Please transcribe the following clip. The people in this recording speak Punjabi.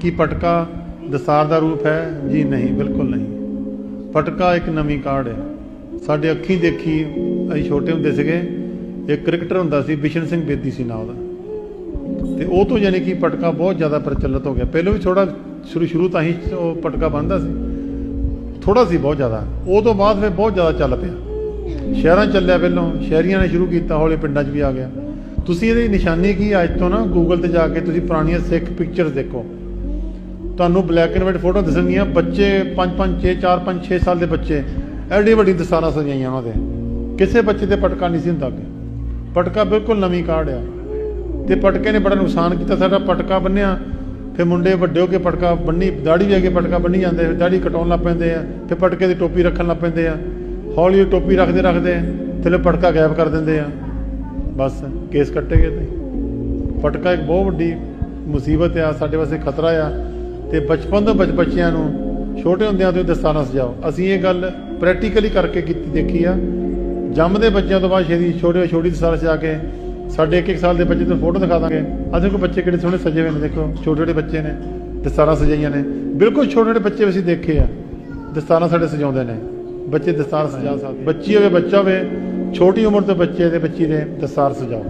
ਕੀ ਪਟਕਾ ਦਸਤਾਰ ਦਾ ਰੂਪ ਹੈ? ਜੀ ਨਹੀਂ, ਬਿਲਕੁਲ ਨਹੀਂ। ਪਟਕਾ ਇੱਕ ਨਵੀਂ ਕਾਢ ਹੈ। ਸਾਡੇ ਅੱਖੀਂ ਦੇਖੀ ਅਸੀਂ ਛੋਟੇ ਹੁੰਦੇ ਸੀਗੇ, ਇੱਕ ਕ੍ਰਿਕਟਰ ਹੁੰਦਾ ਸੀ, ਬਿਸ਼ਨ ਸਿੰਘ ਬੇਦੀ ਸੀ ਨਾਂ ਉਹਦਾ। ਤੇ ਉਹ ਤੋਂ ਯਾਨੀ ਕਿ ਪਟਕਾ ਬਹੁਤ ਜ਼ਿਆਦਾ ਪ੍ਰਚਲਿਤ ਹੋ ਗਿਆ। ਪਹਿਲਾਂ ਵੀ ਥੋੜਾ ਸ਼ੁਰੂ ਸ਼ੁਰੂ ਤਾਂ ਹੀ ਉਹ ਪਟਕਾ ਬੰਨਦਾ ਸੀ। ਥੋੜਾ ਸੀ ਬਹੁਤ ਜ਼ਿਆਦਾ। ਉਹ ਤੋਂ ਬਾਅਦ ਫਿਰ ਬਹੁਤ ਜ਼ਿਆਦਾ ਚੱਲ ਪਿਆ। ਸ਼ਹਿਰਾਂ ਚੱਲਿਆ ਪਹਿਲਾਂ। ਸ਼ਹਿਰੀਆਂ ਨੇ ਸ਼ੁਰੂ ਕੀਤਾ, ਹੌਲੇ ਪਿੰਡਾਂ 'ਚ ਵੀ ਆ ਗਿਆ। ਤੁਸੀਂ ਇਹਦੀ ਨਿਸ਼ਾਨੀ ਕੀ ਅੱਜ ਤੋਂ ਨਾ ਗੂਗਲ ਤੇ ਜਾ ਕੇ ਤੁਸੀਂ ਪੁਰਾਣੀਆਂ ਸਿੱਖ ਪਿਕਚਰਸ ਦੇਖੋ। ਤੁਹਾਨੂੰ ਬਲੈਕ ਐਂਡ ਵਾਈਟ ਫੋਟੋ ਦਿਸਣਗੀਆਂ। ਬੱਚੇ 5 5 6 4 5 6 ਸਾਲ ਦੇ ਬੱਚੇ। ਐਡੀ ਵੱਡੀ ਦਸਤਾਰਾਂ ਸਜਾਈਆਂ ਉਹਨਾਂ ਦੇ। ਕਿਸੇ ਬੱਚੇ ਤੇ ਪਟਕਾ ਨਹੀਂ ਸੀ ਹੁੰਦਾ ਕਿ ਪਟਕਾ ਬਿਲਕੁਲ ਨਵੀਂ ਕਾਢ ਆ। ਤੇ ਪਟਕੇ ਨੇ ਬੜਾ ਨੁਕਸਾਨ ਕੀਤਾ। ਸਾਡਾ ਪਟਕਾ ਬੰਨਿਆ। ਫਿਰ ਮੁੰਡੇ ਵੱਡੇ ਹੋ ਕੇ ਪਟਕਾ ਬੰਨੀ ਦਾੜੀ ਵੀ ਆ ਕੇ ਪਟਕਾ ਬੰਨੀ ਜਾਂਦੇ। ਫਿਰ ਦਾੜੀ ਕਟਾਉਣ ਲੱਗ ਪੈਂਦੇ ਆ। ਫਿਰ ਪਟਕੇ ਦੀ ਟੋਪੀ ਰੱਖਣ ਲੱਗ ਪੈਂਦੇ ਆ। ਹੌਲੀ ਹੌਲੀ ਟੋਪੀ ਰੱਖਦੇ ਰੱਖਦੇ ਥੱਲੇ ਪਟਕਾ ਗਾਇਬ ਕਰ ਦਿੰਦੇ ਆ। ਬਸ, ਕੇਸ ਕੱਟੇ ਗਏ ਤੇ। ਪਟਕਾ ਇੱਕ ਬਹੁਤ ਵੱਡੀ ਮੁਸੀਬਤ ਆ। ਸਾਡੇ ਵਾਸਤੇ ਖਤਰਾ ਆ। ਤੇ ਬਚਪਨ ਤੋਂ ਬੱਚ ਬੱਚਿਆਂ ਨੂੰ ਛੋਟੇ ਹੁੰਦਿਆਂ ਤੋਂ ਹੀ ਦਸਤਾਨਾ ਸਜਾਓ। ਅਸੀਂ ਇਹ ਗੱਲ ਪ੍ਰੈਕਟੀਕਲੀ ਕਰਕੇ ਕੀਤੀ, ਦੇਖੀ ਆ। ਜੰਮਦੇ ਬੱਚਿਆਂ ਤੋਂ ਬਾਅਦ ਛੇਤੀ ਛੋਟੇ ਛੋਟੀ ਦਸਤਾਰ ਸਜਾ ਕੇ ਸਾਡੇ ਇੱਕ ਇੱਕ ਸਾਲ ਦੇ ਬੱਚੇ ਤੋਂ ਫੋਟੋ ਦਿਖਾ ਦਾਂਗੇ। ਅਸੀਂ ਦੇਖੋ ਬੱਚੇ ਕਿਹੜੇ ਸੋਹਣੇ ਸਜੇ ਹੋਏ ਨੇ, ਦੇਖੋ। ਛੋਟੇ ਛੋਟੇ ਬੱਚੇ ਨੇ ਦਸਤਾਰਾਂ ਸਜਾਈਆਂ ਨੇ। ਬਿਲਕੁਲ ਛੋਟੇ ਛੋਟੇ ਬੱਚੇ ਵੀ ਅਸੀਂ ਦੇਖੇ ਆ। ਦਸਤਾਰਾਂ ਸਾਡੇ ਸਜਾਉਂਦੇ ਨੇ। ਬੱਚੇ ਦਸਤਾਰ ਸਜਾ ਸਕਦੇ ਬੱਚੀ ਹੋਵੇ, ਬੱਚਾ ਹੋਵੇ, ਛੋਟੀ ਉਮਰ ਤੋਂ ਬੱਚੇ ਦੇ ਬੱਚੀ ਦੇ ਦਸਤਾਰ ਸਜਾਓ।